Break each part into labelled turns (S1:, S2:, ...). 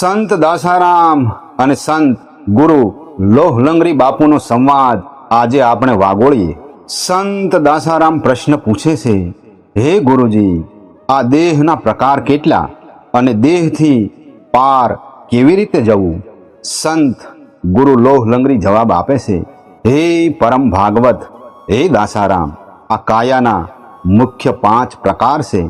S1: સંત દાસારામ અને સંત ગુરુ લોહલંગરી બાપુનો સંવાદ આજે આપણે વાગોળીએ. સંત દાસારામ પ્રશ્ન પૂછે છે, હે ગુરુજી, આ દેહના પ્રકાર કેટલા અને દેહથી પાર કેવી રીતે જવું? સંત ગુરુ લોહલંગરી જવાબ આપે છે, હે પરમ ભાગવત, હે દાસારામ, આ કાયાના મુખ્ય પાંચ પ્રકાર છે.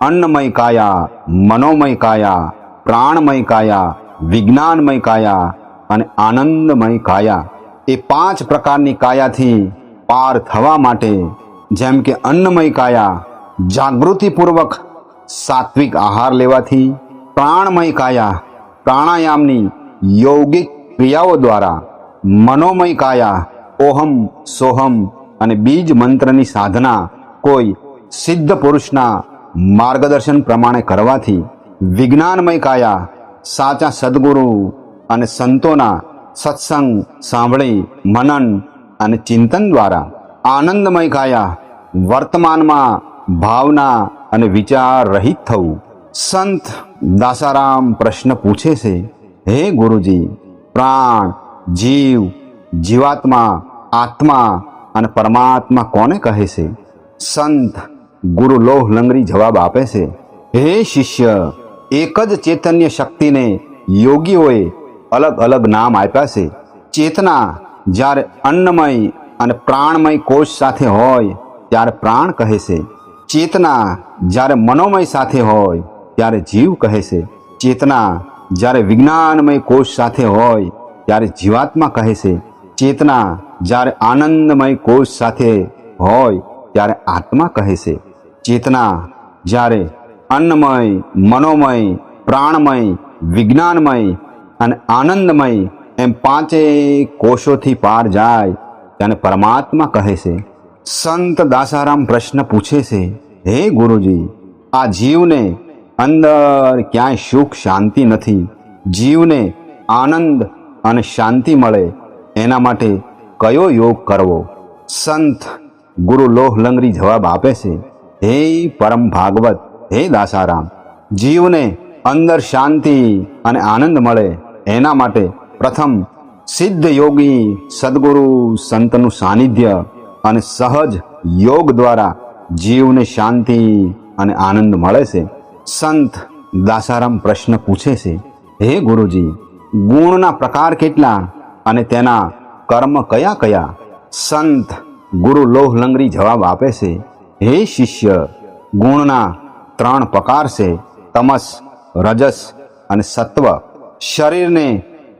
S1: અન્નમય કાયા, મનોમય કાયા પ્રાણમય કાયા વિજ્ઞાનમય કાયા અને આનંદમય કાયા એ પાંચ પ્રકારની કાયાથી પાર થવા માટે જેમ કે અન્નમય કાયા જાગૃતિપૂર્વક સાત્વિક આહાર લેવાથી પ્રાણમય કાયા પ્રાણાયામની યૌગિક ક્રિયાઓ દ્વારા મનોમય કાયા ઓહમ, સોહમ અને બીજ મંત્રની સાધના કોઈ સિદ્ધ પુરુષના માર્ગદર્શન પ્રમાણે કરવાથી વિજ્ઞાનમય કાયા, સાચા સદગુરુ અને સંતોના સત્સંગ સાંભળી, મનન અને ચિંતન દ્વારા આનંદમય કાયા, વર્તમાનમાં ભાવના અને વિચાર રહિત થવું. સંત દાસારામ પ્રશ્ન પૂછે છે, હે ગુરુજી, પ્રાણ, જીવ, જીવાત્મા, આત્મા અને પરમાત્મા કોને કહે છે? સંત ગુરુ લોહ લંગરી જવાબ આપે છે, હે શિષ્ય એક જ ચૈતન્ય શક્તિને યોગીઓએ અલગ અલગ નામ આપ્યા છે. ચેતના જ્યારે અન્નમય અને પ્રાણમય કોષ સાથે હોય, ત્યારે પ્રાણ કહે છે. ચેતના જ્યારે મનોમય સાથે હોય, ત્યારે જીવ કહે છે. ચેતના જ્યારે વિજ્ઞાનમય કોષ સાથે હોય, ત્યારે જીવાત્મા કહે છે. ચેતના જ્યારે આનંદમય કોષ સાથે હોય, ત્યારે આત્મા કહે છે. ચેતના જ્યારે અન્નમય, મનોમય, પ્રાણમય, વિજ્ઞાનમય અને આનંદમય એમ પાંચેય કોષોથી પાર જાય તેને પરમાત્મા કહે છે. સંત દાસારામ પ્રશ્ન પૂછે છે, હે ગુરુજી, આ જીવને અંદર ક્યાંય સુખ, શાંતિ નથી? જીવને આનંદ અને શાંતિ મળે, એના માટે કયો યોગ કરવો? સંત ગુરુ લોહલંગરી જવાબ આપે છે, હે પરમ ભાગવત હે દાસારામ, જીવને અંદર શાંતિ અને આનંદ મળે એના માટે પ્રથમ સિદ્ધ યોગી સદગુરુ સંતનું સાનિધ્ય અને સહજ યોગ દ્વારા જીવને શાંતિ અને આનંદ મળે છે. સંત દાસારામ પ્રશ્ન પૂછે છે, હે ગુરુજી, ગુણના પ્રકાર કેટલા અને તેના કર્મ કયા કયા? સંત ગુરુ લોહલંગરી જવાબ આપે છે, હે શિષ્ય, ગુણના ત્રણ પ્રકાર છે તમસ, રજસ અને સત્વ. શરીરને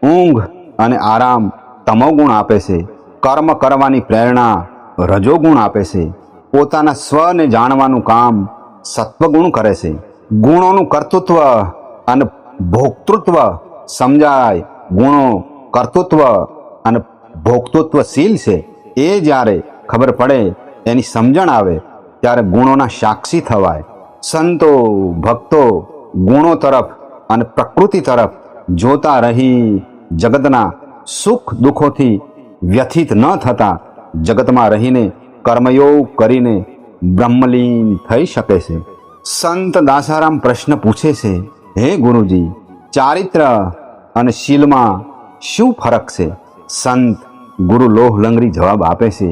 S1: ઊંઘ અને આરામ તમોગુણ આપે છે કર્મ કરવાની પ્રેરણા રજોગુણ આપે છે પોતાના સ્વને જાણવાનું કામ સત્વગુણ કરે છે ગુણોનું કર્તૃત્વ અને ભોક્તૃત્વ સમજાય. ગુણો કર્તૃત્વ અને ભોક્તૃત્વશીલ છે એ જ્યારે ખબર પડે, એની સમજણ આવે, ત્યારે ગુણોના સાક્ષી થવાય. સંતો, ભક્તો, ગુણો તરફ અને પ્રકૃતિ તરફ જોતા રહી જગતના સુખ દુઃખોથી વ્યથિત ન થતા જગતમાં રહીને કર્મયોગ કરીને બ્રહ્મલીન થઈ શકે છે. સંત દાસારામ પ્રશ્ન પૂછે છે, હે ગુરુજી, ચારિત્ર અને શીલમાં શું ફરક છે? સંત ગુરુ લોહલંગરી જવાબ આપે છે,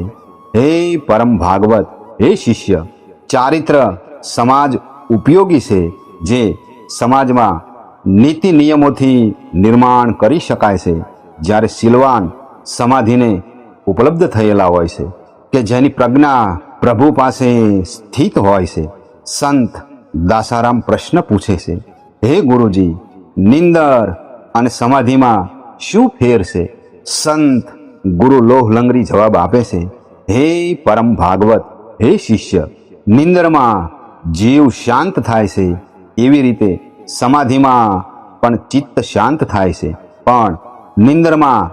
S1: હે પરમ ભાગવત, હે શિષ્ય, ચારિત્ર સમાજ ઉપયોગી છે જે સમાજમાં નીતિ નિયમોથી નિર્માણ કરી શકાય છે. જ્યારે સિલવાન સમાધિને ઉપલબ્ધ થયેલા હોય છે કે જેની પ્રજ્ઞા પ્રભુ પાસે સ્થિત હોય છે. સંત દાસારામ પ્રશ્ન પૂછે છે, હે ગુરુજી, નિંદર અને સમાધિમાં શું ફેર છે? સંત ગુરુ લોહલંગરી જવાબ આપે છે, હે પરમ ભાગવત, હે શિષ્ય, નિંદરમાં જીવ શાંત થાય છે, એવી રીતે સમાધિમાં પણ ચિત્ત શાંત થાય છે. પણ નિંદરમાં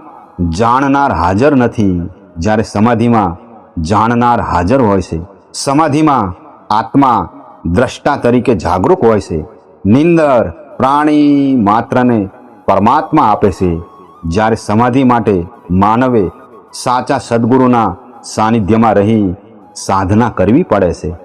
S1: જાણનાર હાજર નથી. જ્યારે સમાધિમાં જાણનાર હાજર હોય છે, સમાધિમાં આત્મા દ્રષ્ટા તરીકે જાગૃત હોય છે. નિંદર પ્રાણી માત્રને પરમાત્મા આપે છે. જ્યારે સમાધિ માટે માનવે સાચા સદગુરુના સાનિધ્યમાં રહી સાધના કરવી પડે છે.